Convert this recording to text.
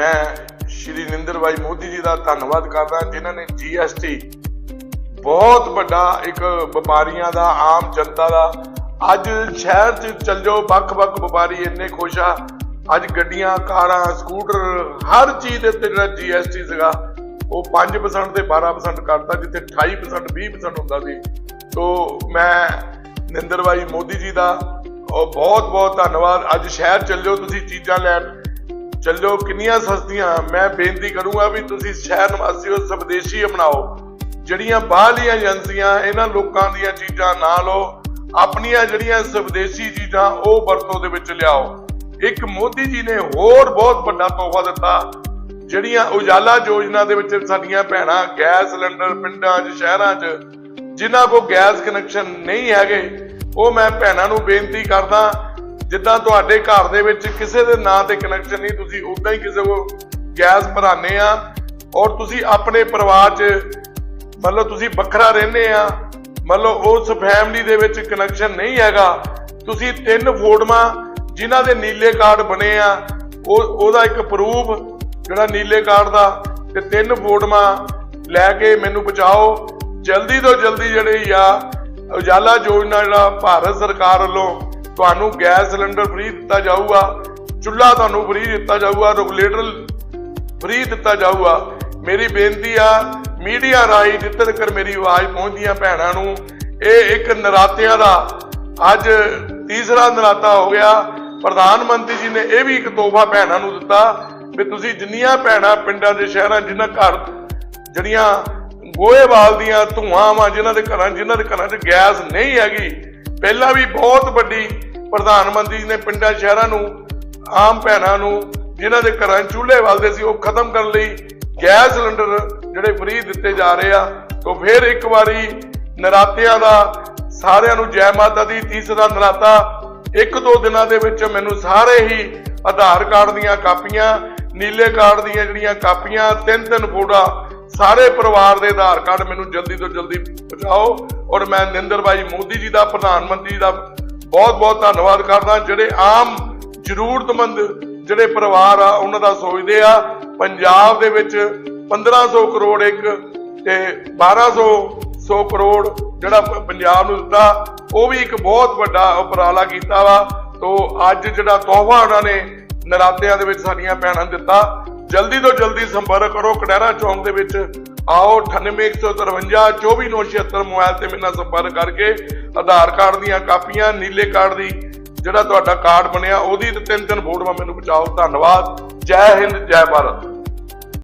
ਮੈਂ ਸ਼੍ਰੀ ਨਰਿੰਦਰ ਬਾਈ ਮੋਦੀ ਜੀ ਦਾ ਧੰਨਵਾਦ ਕਰਦਾ ਜਿਨ੍ਹਾਂ ਨੇ GST ਬਹੁਤ ਵੱਡਾ ਇੱਕ ਵਪਾਰੀਆਂ ਦਾ, ਆਮ ਜਨਤਾ ਦਾ। ਅੱਜ ਸ਼ਹਿਰ 'ਚ ਚੱਲ ਜਾਓ, ਵੱਖ-ਵੱਖ ਵਪਾਰੀ ਇੰਨੇ ਖੁਸ਼ ਆ। ਅੱਜ ਗੱਡੀਆਂ, ਕਾਰਾਂ, ਸਕੂਟਰ, ਹਰ ਚੀਜ਼ ਦੇ ਉੱਤੇ ਜਿਹੜਾ GST ਸੀਗਾ, ਉਹ 5% ਤੇ 12% ਕਰਤਾ, ਜਿੱਥੇ 28% 20% ਹੁੰਦਾ ਸੀ। ਤੋਂ ਮੈਂ ਨਿੰਦਰ ਭਾਈ ਮੋਦੀ ਜੀ ਦਾ, ਉਹ ਬਹੁਤ ਬਹੁਤ ਧੰਨਵਾਦ। ਅੱਜ ਸ਼ਹਿਰ ਚੱਲ ਜਾਓ, ਤੁਸੀਂ ਚੀਜ਼ਾਂ ਲੈਣ। ਚੱਲੋ, ਕਿੰਨੀਆਂ ਸਸਤੀਆਂ। ਮੈਂ ਬੇਨਤੀ ਕਰੂੰਗਾ ਵੀ ਤੁਸੀਂ ਸ਼ਹਿਰ ਨਿਵਾਸੀਓ, ਸਵਦੇਸ਼ੀ ਅਪਣਾਓ। ਜਿਹੜੀਆਂ ਬਾਹਰਲੀਆਂ ਏਜੰਸੀਆਂ, ਇਹਨਾਂ ਲੋਕਾਂ ਦੀਆਂ ਚੀਜ਼ਾਂ ਨਾ ਲਓ। ਆਪਣੀਆਂ ਜਿਹੜੀਆਂ ਸਵਦੇਸ਼ੀ ਚੀਜ਼ਾਂ, ਉਹ ਵਰਤੋਂ ਦੇ ਵਿੱਚ ਲਿਆਓ। ਇੱਕ ਮੋਦੀ ਜੀ ਨੇ ਹੋਰ ਬਹੁਤ ਵੱਡਾ ਤੋਹਫਾ ਦਿੱਤਾ। ਜਿਹੜੀਆਂ ਉਜਾਲਾ ਯੋਜਨਾ ਦੇ ਵਿੱਚ ਸਾਡੀਆਂ ਭੈਣਾਂ ਗੈਸ ਸਿਲੰਡਰ ਪਿੰਡਾਂ 'ਚ, ਸ਼ਹਿਰਾਂ 'ਚ, ਜਿਨ੍ਹਾਂ ਕੋ ਗੈਸ ਕਨੈਕਸ਼ਨ ਨਹੀਂ ਹੈਗੇ, ਉਹ ਮੈਂ ਭੈਣਾਂ ਨੂੰ ਬੇਨਤੀ ਕਰਦਾ ਜਿੱਦਾਂ ਤੁਹਾਡੇ ਘਰ ਦੇ ਵਿੱਚ ਕਿਸੇ ਦੇ ਨਾਂ ਤੇ ਕਨੈਕਸ਼ਨ ਨਹੀਂ, ਤੁਸੀਂ ਉਦਾਂ ਹੀ ਕਿਸੇ ਕੋ ਗੈਸ ਭਰਾਨੇ ਆ ਔਰ ਤੁਸੀਂ ਆਪਣੇ ਪਰਿਵਾਰ 'ਚ ਮਤਲਬ ਤੁਸੀਂ ਵੱਖਰਾ ਰਹਿੰਦੇ ਆ ਮਤਲਬ ਉਸ ਫੈਮਿਲੀ ਦੇ ਵਿੱਚ ਕਨੈਕਸ਼ਨ ਨਹੀਂ ਹੈਗਾ, ਤੁਸੀਂ ਤਿੰਨ ਫੋਟੋਆਂ ਜਿਨ੍ਹਾਂ ਦੇ ਨੀਲੇ ਕਾਰਡ ਬਣੇ ਆ, ਉਹ, ਉਹਦਾ ਇੱਕ ਪ੍ਰੂਫ ਜਿਹੜਾ ਨੀਲੇ ਕਾਰਡ ਦਾ, ਤੇ ਤਿੰਨ ਫੋਟੋਆਂ ਲੈ ਕੇ ਮੈਨੂੰ ਬਚਾਓ। ਜਲਦੀ ਤੋਂ ਜਲਦੀ ਜਿਹੜੀ ਆ ਉਜਾਲਾ ਯੋਜਨਾ ਜਿਹੜਾ ਭਾਰਤ ਸਰਕਾਰ ਵੱਲੋਂ ਤੁਹਾਨੂੰ ਗੈਸ ਸਿਲੰਡਰ ਫ੍ਰੀ ਦਿੱਤਾ ਜਾਊਗਾ, ਚੁੱਲ੍ਹਾ ਤੁਹਾਨੂੰ ਫ੍ਰੀ ਦਿੱਤਾ ਜਾਊਗਾ, ਰੈਗੂਲੇਟਰ ਫ੍ਰੀ ਦਿੱਤਾ ਜਾਊਗਾ। ਮੇਰੀ ਬੇਨਤੀ ਆ, ਮੀਡੀਆ ਰਾਹੀਂ ਜਿੱਥੇ ਤੱਕ ਮੇਰੀ ਆਵਾਜ਼ ਪਹੁੰਚਦੀਆਂ ਭੈਣਾਂ ਨੂੰ, ਇਹ ਇੱਕ ਨਰਾਤਿਆਂ ਦਾ, ਅੱਜ ਤੀਸਰਾ ਨਰਾਤਾ ਹੋ ਗਿਆ। ਪ੍ਰਧਾਨ ਮੰਤਰੀ ਜੀ ਨੇ ਇਹ ਵੀ ਇੱਕ ਤੋਹਫਾ ਭੈਣਾਂ ਨੂੰ ਦਿੱਤਾ ਵੀ ਤੁਸੀਂ ਜਿੰਨੀਆਂ ਭੈਣਾਂ ਪਿੰਡਾਂ ਦੇ ਸ਼ਹਿਰਾਂ ਜਿਨ੍ਹਾਂ ਘਰ ਜਿਹੜੀਆਂ ਗੋਹੇਵਾਲ ਦੀਆਂ ਧੂਆਂ ਵਾਂ, ਜਿਨ੍ਹਾਂ ਦੇ ਘਰਾਂ ਜਿਨ੍ਹਾਂ ਦੇ ਘਰਾਂ 'ਚ ਗੈਸ ਨਹੀਂ ਹੈਗੀ, ਪਹਿਲਾਂ ਵੀ ਬਹੁਤ ਵੱਡੀ ਪ੍ਰਧਾਨ ਮੰਤਰੀ ਜੀ ਨੇ ਪਿੰਡਾਂ ਸ਼ਹਿਰਾਂ ਨੂੰ, ਆਮ ਭੈਣਾਂ ਨੂੰ, ਜਿਨ੍ਹਾਂ ਦੇ ਘਰਾਂ 'ਚ ਚੁੱਲ੍ਹੇ ਬਲਦੇ ਸੀ, ਉਹ ਖਤਮ ਕਰਨ ਲਈ ਗੈਸ ਸਿਲੰਡਰ ਜਿਹੜੇ ਫ੍ਰੀ ਦਿੱਤੇ ਜਾ ਰਹੇ ਆ, ਤੋਂ ਫਿਰ ਇੱਕ ਵਾਰੀ ਨਰਾਤਿਆਂ ਦਾ ਸਾਰਿਆਂ ਨੂੰ ਜੈ ਮਾਤਾ ਦੀ ਤੀਸਰਾ ਨਰਾਤਾ, ਇੱਕ ਦੋ ਦਿਨਾਂ ਦੇ ਵਿੱਚ ਮੈਨੂੰ ਸਾਰੇ ਹੀ ਆਧਾਰ ਕਾਰਡ ਦੀਆਂ ਕਾਪੀਆਂ, ਨੀਲੇ ਕਾਰਡ ਦੀਆਂ ਜਿਹੜੀਆਂ ਕਾਪੀਆਂ, ਤਿੰਨ ਤਿੰਨ ਫੋਟਾ ਸਾਰੇ ਪਰਿਵਾਰ ਦੇ ਆਧਾਰ ਕਾਰਡ ਮੈਨੂੰ ਜਲਦੀ ਤੋਂ ਜਲਦੀ ਪਹੁੰਚਾਓ। ਔਰ ਮੈਂ ਨਿੰਦਰ ਭਾਈ ਮੋਦੀ ਜੀ ਦਾ, ਪ੍ਰਧਾਨ ਮੰਤਰੀ ਦਾ ਬਹੁਤ ਬਹੁਤ ਧੰਨਵਾਦ ਕਰਦਾ ਜਿਹੜੇ ਆਮ ਜ਼ਰੂਰਤਮੰਦ ਜਿਹੜੇ ਪਰਿਵਾਰ ਆ, ਉਹਨਾਂ ਦਾ ਸੋਚਦੇ ਆ। ਪੰਜਾਬ ਦੇ ਵਿੱਚ 1500 ਕਰੋੜ ਇੱਕ ਤੇ 1200 100 ਕਰੋੜ ਜਿਹੜਾ ਪੰਜਾਬ ਨੂੰ ਦਿੱਤਾ, ਉਹ ਵੀ ਇੱਕ ਬਹੁਤ ਵੱਡਾ ਉਪਰਾਲਾ ਕੀਤਾ ਵਾ। ਤੋਂ ਅੱਜ ਜਿਹੜਾ ਤੋਹਫਾ ਉਹਨਾਂ ਨੇ ਨਰਾਤਿਆਂ ਦੇ ਵਿੱਚ ਸਾਡੀਆਂ ਭੈਣਾਂ ਨੂੰ ਦਿੱਤਾ, ਜਲਦੀ ਤੋਂ ਜਲਦੀ ਸੰਪਰਕ ਕਰੋ। ਕਡੈਰਾ ਚੌਂਕ ਦੇ ਵਿੱਚ ਆਓ 98153 24976 ਮੋਬਾਈਲ ਤੇ ਮੇਰੇ ਨਾਲ ਸੰਪਰਕ ਕਰਕੇ ਆਧਾਰ ਕਾਰਡ ਦੀਆਂ ਕਾਪੀਆਂ, ਨੀਲੇ ਕਾਰਡ ਦੀ ਜਿਹੜਾ ਤੁਹਾਡਾ ਕਾਰਡ ਬਣਿਆ, ਉਹਦੀ ਤੇ ਤਿੰਨ ਤਿੰਨ ਫੋਟੋਆਂ ਮੈਨੂੰ ਪਹੁੰਚਾਓ ਧੰਨਵਾਦ। ਜੈ ਹਿੰਦ, ਜੈ ਭਾਰਤ।